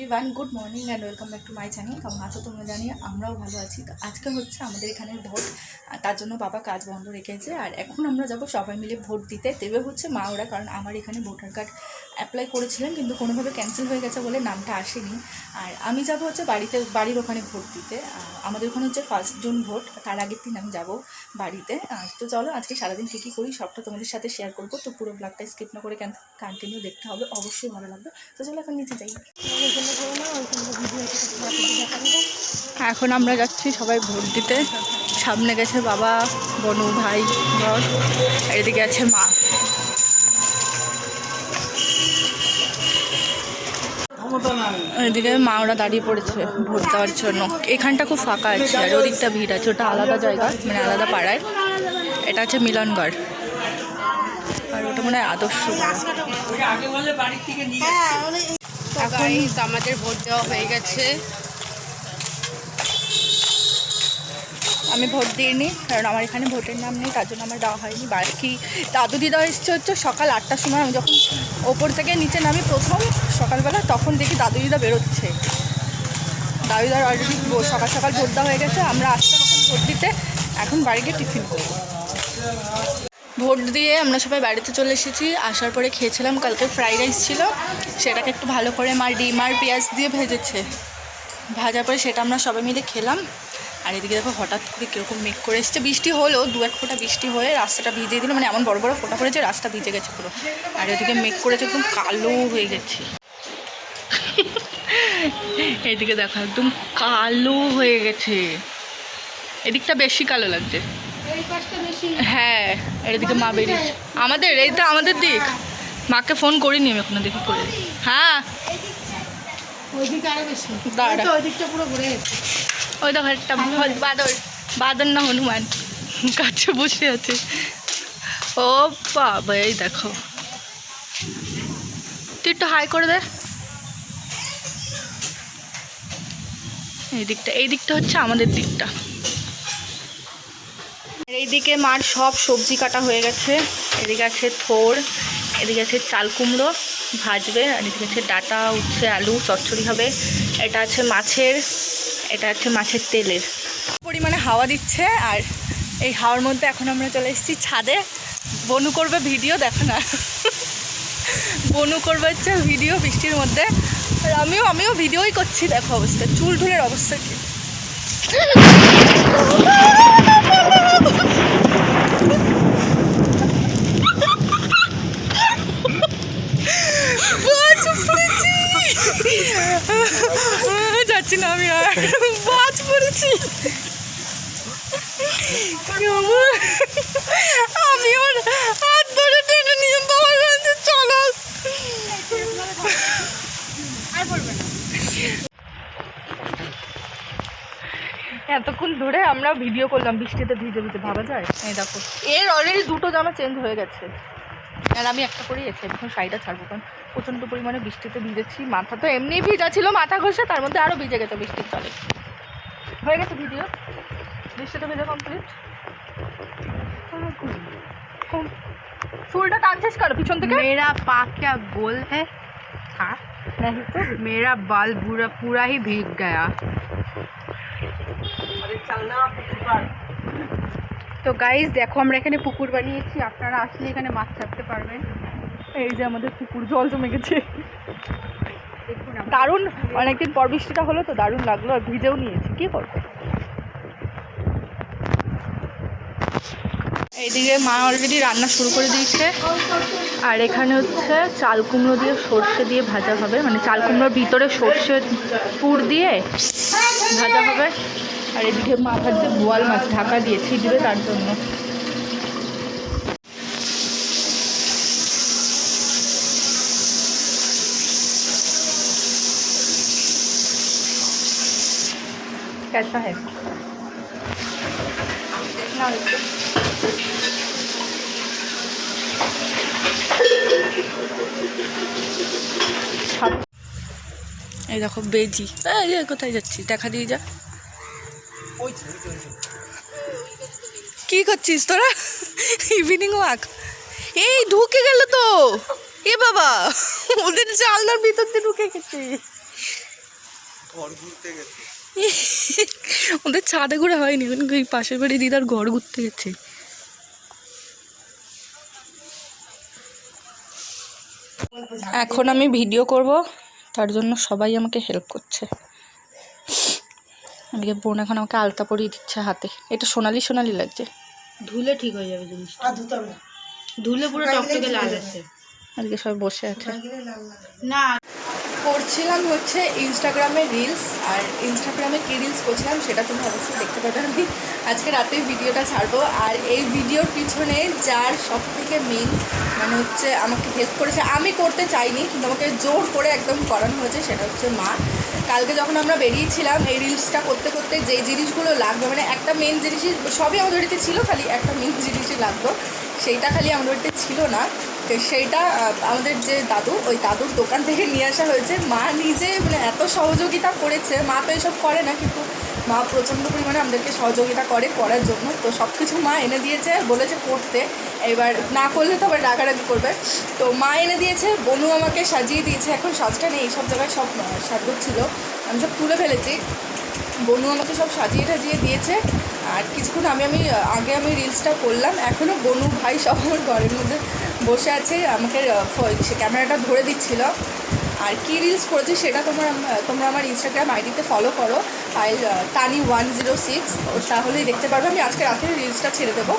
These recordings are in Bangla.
Everyone good morning and welcome back to my channel কেমন আছো তোমরা জানি আমরাও ভালো আছি। তো আজকে হচ্ছে আমাদের এখানে ভোট তার জন্য বাবা কাজ বন্ধ রেখেছে। আর এখন আমরা যাব সবাই মিলে ভোট দিতে। দেবে হচ্ছে মা ওরা, কারণ আমার এখানে ভোটার কার্ড অ্যাপ্লাই করেছিলাম কিন্তু কোনোভাবে ক্যান্সেল হয়ে গেছে বলে নামটা আসেনি। আর আমি যাব হচ্ছে বাড়িতে, বাড়ির ওখানে ভোট দিতে। আমাদের ওখানে হচ্ছে ফার্স্ট জুন ভোট, তার আগের দিন আমি যাব বাড়িতে। আর তো চলো, আজকে সারাদিন কী কী করি সবটা তোমাদের সাথে শেয়ার করব। তো পুরো ব্লগটা স্কিপ না করে কন্টিনিউ দেখতে হবে। অবশ্যই ভালো লাগবে। তো চলো এখন নিচে যাই। এখন আমরা যাচ্ছি সবাই ভোট দিতে। সামনে গেছে বাবা বনু ভাই বর এদিকে আছে মা। এদিকে মা ওরা দাঁড়িয়ে পড়েছে ভোট দেওয়ার জন্য। এখানটা খুব ফাঁকা আছে আর ওদিকটা ভিড় আছে। ওটা আলাদা জায়গা মানে আলাদা পাড়ায়। এটা হচ্ছে মিলনগড়। আর ওটা মনে হয় আদর্শ। এখন আমাদের ভোট দেওয়া হয়ে গেছে। আমি ভোট দিইনি কারণ আমার এখানে ভোটের নাম নেই তার জন্য আমার দেওয়া হয়নি। বাকি দাদু দিদা এসছে হচ্ছে সকাল আটটার সময় আমি যখন ওপর থেকে নিচে নামি প্রথম সকালবেলা তখন দেখি দাদু দিদা বেরোচ্ছে। দাদু দিদার অলরেডি সকাল সকাল ভোট দেওয়া হয়ে গেছে আমরা আসলাম এখন ভোট দিতে এখন বাড়ি গিয়ে টিফিন করব। ভোট দিয়ে আমরা সবাই বাড়িতে চলে এসেছি। আসার পরে খেয়েছিলাম, কালকে ফ্রাইড রাইস ছিল। সেটাকে একটু ভালো করে মা ডিম আর পেঁয়াজ দিয়ে ভেজেছে। ভাজার পরে সেটা আমরা সবাই মিলে খেলাম। আর এদিকে দেখো হঠাৎ করে কীরকম মেঘ করে এসছে। বৃষ্টি হলো দু এক ফোঁটা বৃষ্টি হয়ে রাস্তাটা ভিজিয়ে দিল। মানে এমন বড় বড় ফোঁটা পড়েছে, রাস্তা ভিজে গেছে পুরো। আর এদিকে মেঘ করেছে একদম কালো হয়ে গেছে। এদিকে দেখো একদম কালো হয়ে গেছে। এদিকটা বেশি কালো লাগছে। হ্যাঁ এর দিকে মা বেরিয়েছে আমাদের এই তো আমাদের দিক। মাকে ফোন করিনি আমি এখনও দেখি করে। হ্যাঁ। ওই দেখো একটা বাদর বাদর না হনুমান। কাছে বসে আছে। ও বাবা এই দেখো। তুই একটু হাই করে দে। এই দিকটা এই দিকটা হচ্ছে আমাদের দিকটা। এইদিকে মার সব সবজি কাটা হয়ে গেছে। এদিকে আছে থোর, এদিকে আছে চাল কুমড়ো ভাজবে, আর এদিকে আছে ডাটা, উচ্ছে, আলু, চচ্চড়ি হবে। এটা আছে মাছের, এটা হচ্ছে মাছের তেলের। পরিমাণে হাওয়া দিচ্ছে, আর এই হাওয়ার মধ্যে এখন আমরা চলে এসেছি ছাদে। বনু করবে ভিডিও, দেখো না। বনু করবে হচ্ছে ভিডিও বৃষ্টির মধ্যে। আর আমিও আমিও ভিডিওই করছি, দেখো অবস্থা। চুল ঢুলের অবস্থা কি বাজ পড়েছি যাচ্ছি না আমি আর বাজ পড়েছি। আমি ওর হাত ধরে টেনে নিয়ে তোমার কাছে চলো। এতক্ষণ ধরে আমরা ভিডিও করলাম, বৃষ্টিতে ভিজে ভিজে, ভাবা যায়? এই দেখো, এর অলরেডি দুটো জামা চেঞ্জ হয়ে গেছে। আর আমি একটা করেই এসে এখন শাড়িটা ছাড়বো কারণ প্রচণ্ড পরিমাণে বৃষ্টিতে ভিজেছি মাথা তো এমনি ভিজা ছিল মাথা ঘষে তার মধ্যে আরও ভিজে গেছে বৃষ্টির চলে হয়ে গেছে ভিডিও বৃষ্টিতে ভিজে কমপ্লিট ফুলটা টানছিস কারো পিছন থেকে मेरा पा क्या गोल है হ্যাঁ नहीं तो मेरा बाल पूरा पूरा ही भीग गया তো গাইজ দেখো আমরা এখানে পুকুর বানিয়েছি। আপনারা আসলে এখানে মাছ চাপতে পারবেন। এই যে আমাদের পুকুর জল জমে গেছে। দেখুন দারুণ অনেকদিন পর বৃষ্টিটা হলো তো দারুণ লাগল আর ভিজেও নিয়েছি। কি করব? এইদিকে মা অলরেডি রান্না শুরু করে দিয়েছে। আর এখানে হচ্ছে চাল কুমড়ো দিয়ে সর্ষে দিয়ে ভাজা হবে। মানে চাল কুমড়োর ভিতরে সর্ষে পুর দিয়ে ভাজা হবে। আর এদিকে মা ভাজছে বোয়াল মাছ ঢাকা দিয়ে ছিটবে তার জন্য कैसा है ना এই দেখো বেজি এই যে কোথায় যাচ্ছি দেখা দিয়ে যা কি করছিস তোরা? ইভিনিং ওয়াক এই ঢুকে গেল তো। এ বাবা, ওদের জানলার ভিতর দিয়ে ঢুকে গেছে। ওদের ছাদে ঘুরে হয়নি ওই পাশের বাড়ি দিদার ঘর ঘুরতে গেছে। এখন আমি ভিডিও করব, তার জন্য সবাই আমাকে হেল্প করছে। এদিকে বোন এখন আমাকে আলতা পরিয়ে দিচ্ছে হাতে। এটা সোনালি সোনালি লাগছে। ধুলে ঠিক হয়ে যাবে জিনিসটা। ধুলে পুরো টকটকে লাল আছে। আজকে সবাই বসে আছে। না। করছিলাম হচ্ছে ইনস্টাগ্রামে রিলস আর ইনস্টাগ্রামে কী রিলস করছিলাম সেটা তুমি অবশ্যই দেখতে পাবে আমি। আজকে রাতে ভিডিওটা ছাড়বো। আর এই ভিডিওর পিছনে যার সব থেকে মেন মানে হচ্ছে আমাকে হেল্প করেছে আমি করতে চাইনি কিন্তু আমাকে জোর করে একদম করানো হয়েছে সেটা হচ্ছে মা। কালকে যখন আমরা বেরিয়েছিলাম, এই রিলসটা করতে করতে যেই জিনিসগুলো লাগবে মানে একটা মেন জিনিসই, সবই আমাদের বাড়িতে ছিল, খালি একটা মেন জিনিসই লাগতো। সেইটা খালি আমাদের বাড়িতে ছিল না। সেইটা আমাদের যে দাদু, ওই দাদুর দোকান থেকে নিয়ে আসা হয়েছে। মা নিজে মানে এত সহযোগিতা করেছে। মা তো এসব করে না, কিন্তু মা প্রচণ্ড পরিমাণে আমাদেরকে সহযোগিতা করে করার জন্য। তো সব কিছু মা এনে দিয়েছে, বলেছে করতে। এবার না করলে তো আবার রাগারাগি করবে। তো মা এনে দিয়েছে, বনু আমাকে সাজিয়ে দিয়েছে। এখন সাজটা নেই সব জায়গায় সব সাজগোজ ছিল। আমি সব তুলে ফেলেছি। বনু আমাকে সব সাজিয়ে টাজিয়ে দিয়েছে। আর কিছুক্ষণ আমি আমি, আগে আমি রিলসটা করলাম। এখনও বনু ভাই সব আমার ঘরের মধ্যে বসে আছে, আমাকে সে ক্যামেরাটা ধরে দিচ্ছিল। আর কী রিলস করেছি সেটা তোমার তোমরা আমার ইনস্টাগ্রাম আইডিতে ফলো করো। ফাইল তানি ওয়ান জিরো সিক্স তাহলেই দেখতে পারবে। আমি আজকে রাতে রিলসটা ছেড়ে দেবো।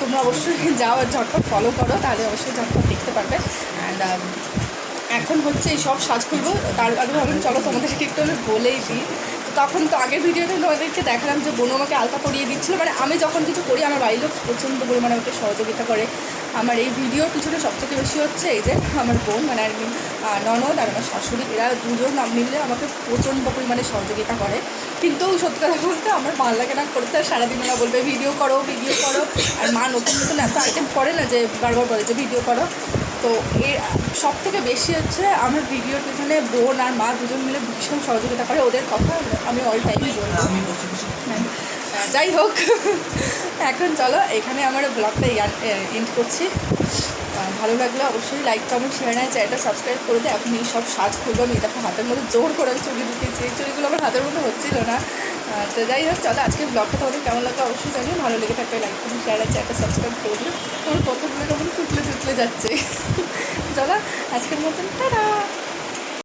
তোমরা অবশ্যই যাও ঝটপট ফলো করো, তাহলে অবশ্যই ঝটপট দেখতে পারবে। অ্যান্ড এখন হচ্ছে এই সব সাজ খুলবো। তার আগে ভাবলাম, চলো তোমাদেরকে একটু আমি বলেই দিই। তখন তো আগের ভিডিওতে তোমাদেরকে দেখালাম যে বোন আমাকে আলতা পরিয়ে দিচ্ছিল। মানে আমি যখন কিছু করি, আমার বাড়ির লোক প্রচণ্ড পরিমাণে আমাকে সহযোগিতা করে। আমার এই ভিডিওর পিছনে সবথেকে বেশি হচ্ছে এই যে আমার বোন মানে আর ননদ আর আমার শাশুড়ি এরা দুজন না মিললে আমাকে প্রচণ্ড পরিমাণে সহযোগিতা করে। কিন্তু সত্যি কথা বলতে আমার ভালো লাগে না করতে আর সারাদিন ওরা বলবে ভিডিও করো ভিডিও করো। আর মা নতুন নতুন এত আইটেম করে না যে বারবার বলে যে ভিডিও করো। তো এর সব থেকে বেশি হচ্ছে আমার ভিডিওর পিছনে বোন আর মা দুজন মিলে ভীষণ সহযোগিতা করে। ওদের কথা আমি অল টাইমই বলব। হ্যাঁ, যাই হোক। এখন চলো, এখানে আমার ব্লগটা এন্ড করছি। ভালো লাগলে অবশ্যই লাইক কমেন্ট শেয়ার না চ্যানেলটা সাবস্ক্রাইব করে দেয় এখন এই সব সাজ খুলবো আমি দেখো হাতের মধ্যে জোর করে আমি চুরি দিতেছি এই চুরিগুলো আমার হাতের মধ্যে হচ্ছিল না। তো যাই হোক, চলো, আজকে ব্লগটা তোমাদের কেমন লাগল অবশ্যই জানিও। ভালো লেগে থাকবে লাইক কমেন্ট শেয়ার আর চ্যানেলটা সাবস্ক্রাইব করে দিও। আমার কতগুলো কেমন টুকলে টুকলে যাচ্ছে। চলো, আজকের মতন, টাটা!